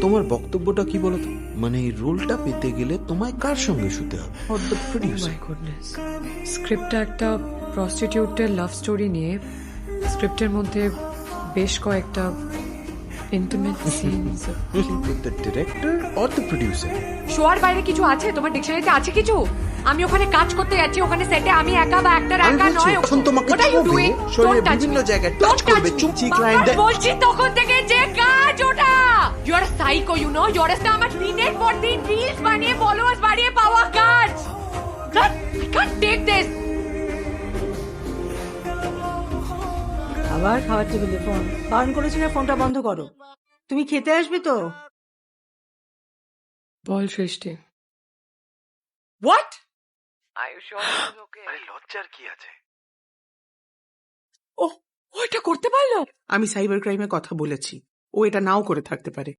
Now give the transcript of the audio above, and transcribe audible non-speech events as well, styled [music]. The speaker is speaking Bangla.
তোমার বক্তব্যটা কি বলতো মানে এই রোলটা পেতে গেলে তোমায় কার সঙ্গে শুতে হবে the producer? মাই গুডনেস স্ক্রিপ্টটা একটা প্রস্টিটিউটের লাভ স্টোরি নিয়ে স্ক্রিপ্টের মধ্যে বেশ কয়েকটা intimate scenes [laughs] With the director or the producer? শোয়ার বাইরে কিছু আছে তোমার ডিকশনারিতে আছে কিছু আমি ওখানে কাজ করতে যাচ্ছি ওখানে সেটে আমি একা বা একটা আমি একা নয় যখন তোমাকে doing? শরীরের Don't touch বিভিন্ন. জায়গায় touch করবে, client দেয়। বলছি তখন থেকে যে ওটা আর সাইকো ইউ নো ইউ আর আমার দিনের পর দিন রিলস বানিয়ে ফলোয়ার্স বাড়িয়ে পাওয়া কাজ। আই কান্ট টেক দিস আবার খাবার টেবিলে ফোন। বারণ করেছি না ফোনটা বন্ধ করো। তুমি খেতে আসবে তো? বল সৃষ্টি। হোয়াট লজ্জার কি আছে? ও ও এটা করতে পারল? আমি সাইবার ক্রাইমে কথা বলেছি। ও এটা নাও করে থাকতে পারে।